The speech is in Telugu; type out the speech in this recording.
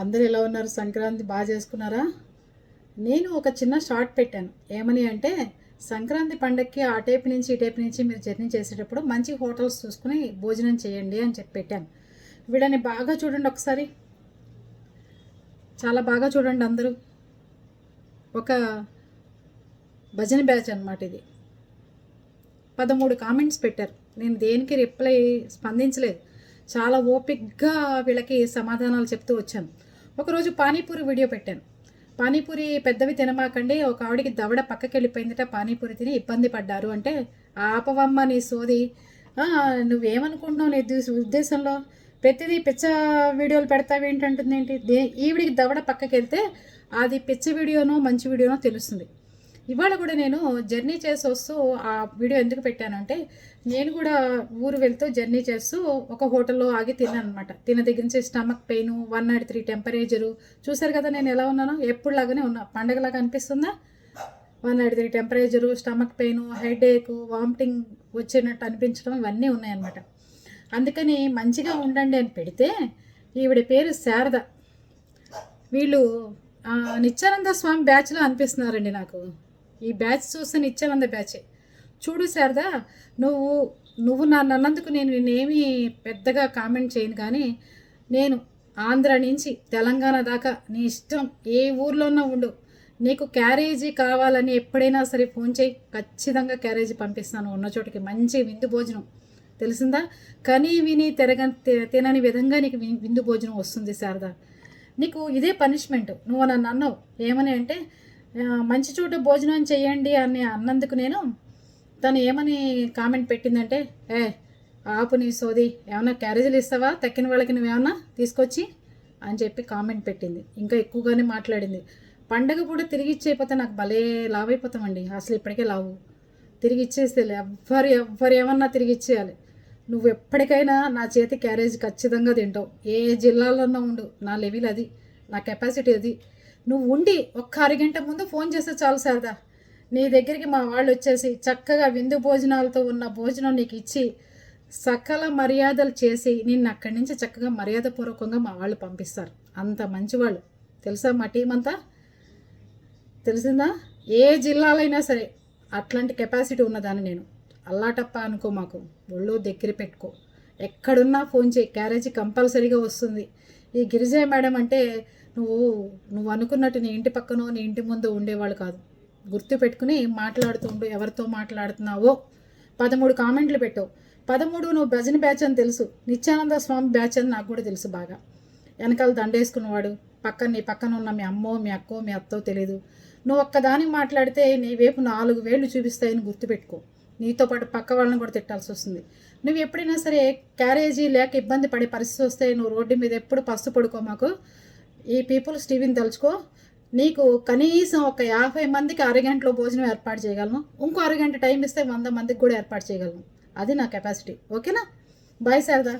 అందరు ఎలా ఉన్నారు? సంక్రాంతి బాగా చేసుకున్నారా? నేను ఒక చిన్న షార్ట్ పెట్టాను. ఏమని అంటే సంక్రాంతి పండగకి ఆ టైపు నుంచి ఈ టైపు నుంచి మీరు జర్నీ చేసేటప్పుడు మంచి హోటల్స్ చూసుకుని భోజనం చేయండి అని చెప్పి పెట్టాను. వీళ్ళని బాగా చూడండి ఒకసారి. చాలా బాగా చూడండి అందరూ. ఒక భజన బ్యాచ్ అనమాట ఇది. పదమూడు కామెంట్స్ పెట్టారు. నేను దేనికి రిప్లై స్పందించలేదు. చాలా ఓపిక్గా వీళ్ళకి సమాధానాలు చెప్తూ వచ్చాను. ఒకరోజు పానీపూరి వీడియో పెట్టాను. పానీపూరి పెద్దవి తినమాకండి ఒక ఆవిడకి దవడ పక్కకి వెళ్ళిపోయిందట పానీపూరి తిని ఇబ్బంది పడ్డారు అంటే ఆపవమ్మ నీ సోది. నువ్వేమనుకుంటున్నావు నీ ఉద్దేశంలో? ప్రతిదీ పిచ్చ వీడియోలు పెడతావేంటంటుంది ఏంటి దే ఈవిడికి దవడ పక్కకి వెళ్తే అది పిచ్చ వీడియోనో మంచి వీడియోనో తెలుస్తుంది. ఇవాళ కూడా నేను జర్నీ చేసి వస్తూ ఆ వీడియో ఎందుకు పెట్టానంటే నేను కూడా ఊరు వెళ్తూ జర్నీ చేస్తూ ఒక హోటల్లో ఆగి తిన్నాను అనమాట తిన్న దగ్గర నుంచి stomach pain one nought three temperature. చూసారు కదా నేను ఎలా ఉన్నానో? ఎప్పుడులాగానే ఉన్నా. పండగలాగా అనిపిస్తుందా? One nought three temperature stomach pain head ఏక్ వామిటింగ్ వచ్చినట్టు అనిపించడం ఇవన్నీ ఉన్నాయన్నమాట. అందుకని మంచిగా ఉండండి అని పెడితే ఈవిడ పేరు శారద. వీళ్ళు నిత్యానంద స్వామి బ్యాచ్లో అనిపిస్తున్నారండి నాకు. ఈ బ్యాచ్ చూస్తే నిత్యానంద బ్యాచే. చూడు శారదా నువ్వు నువ్వు నన్ను అన్నందుకు నేను నేనేమి పెద్దగా కామెంట్ చేయను కానీ నేను ఆంధ్ర నుంచి తెలంగాణ దాకా నీ ఇష్టం ఏ ఊర్లోనూ ఉండు. నీకు క్యారేజీ కావాలని ఎప్పుడైనా సరే ఫోన్ చేయి ఖచ్చితంగా క్యారేజీ పంపిస్తాను ఉన్న చోటికి. మంచి విందు భోజనం. తెలిసిందా? కనీ విని తెరగ తి- తినని విధంగా నీకు విందు భోజనం వస్తుంది శారదా. నీకు ఇదే పనిష్మెంట్. నువ్వు నన్ను అన్నావు. ఏమని అంటే మంచి చోట భోజనం చేయండి అని అన్నందుకు నేను తను ఏమని కామెంట్ పెట్టిందంటే ఏ ఆపు నీ సోది ఏమన్నా క్యారేజీలు ఇస్తావా? తక్కిన వాళ్ళకి నువ్వేమన్నా తీసుకొచ్చి అని చెప్పి కామెంట్ పెట్టింది. ఇంకా ఎక్కువగానే మాట్లాడింది. పండగ కూడా తిరిగి ఇచ్చేయకపోతే నాకు భలే లావ్ అయిపోతామండి అసలు ఇప్పటికే లావు. తిరిగి ఇచ్చేస్తే ఎవ్వరు ఎవ్వరు ఏమన్నా తిరిగి ఇచ్చేయాలి. నువ్వు ఎప్పటికైనా నా చేతి క్యారేజ్ ఖచ్చితంగా తింటావు. ఏ జిల్లాలోనో ఉండు. నా లెవెల్ అది. నా కెపాసిటీ అది. నువ్వు ఉండి ఒక్క అరగంట ముందు ఫోన్ చేస్తే చాలు సరదా నీ దగ్గరికి మా వాళ్ళు వచ్చేసి చక్కగా విందు భోజనాలతో ఉన్న భోజనం నీకు ఇచ్చి సకల మర్యాదలు చేసి నిన్ను అక్కడి నుంచి చక్కగా మర్యాదపూర్వకంగా మా వాళ్ళు పంపిస్తారు. అంత మంచివాళ్ళు. తెలుసా మా టీం అంతా? తెలిసిందా? ఏ జిల్లాలైనా సరే అట్లాంటి కెపాసిటీ ఉన్నదాన్ని నేను. అల్లాటప్ప అనుకో మాకు. ఒళ్ళు దగ్గర పెట్టుకో. ఎక్కడున్నా ఫోన్ చేయి. క్యారేజీ కంపల్సరీగా వస్తుంది. ఈ గిరిజయ మేడం అంటే నువ్వు నువ్వు అనుకున్నట్టు నీ ఇంటి పక్కనో నీ ఇంటి ముందు ఉండేవాళ్ళు కాదు. గుర్తు పెట్టుకుని మాట్లాడుతుండు ఎవరితో మాట్లాడుతున్నావో. పదమూడు కామెంట్లు పెట్టావు పదమూడు నువ్వు భజన బ్యాచ్ అని తెలుసు. నిత్యానంద స్వామి బ్యాచ్ అని నాకు కూడా తెలుసు బాగా. వెనకాల దండేసుకున్నవాడు. పక్కన నీ పక్కన ఉన్న మీ అమ్మో మీ అక్కో మీ అత్తో తెలియదు నువ్వు ఒక్కదానికి మాట్లాడితే నీ వైపు నాలుగు వేళ్ళు చూపిస్తాయని గుర్తుపెట్టుకో నీతో పాటు పక్క వాళ్ళని కూడా తిట్టాల్సి వస్తుంది. నువ్వు ఎప్పుడైనా సరే క్యారేజీ లేక ఇబ్బంది పడే పరిస్థితి వస్తే నువ్వు రోడ్డు మీద ఎప్పుడు పస్తు పడుకో మాకు. ఈ పీపుల్స్ టీవీని తలుచుకో నీకు కనీసం ఒక యాభై మందికి అరగంటలో భోజనం ఏర్పాటు చేయగలను. ఇంకో అరగంట టైం ఇస్తే వంద మందికి కూడా ఏర్పాటు చేయగలను. అది నా కెపాసిటీ ఓకేనా బాయ్ శారదా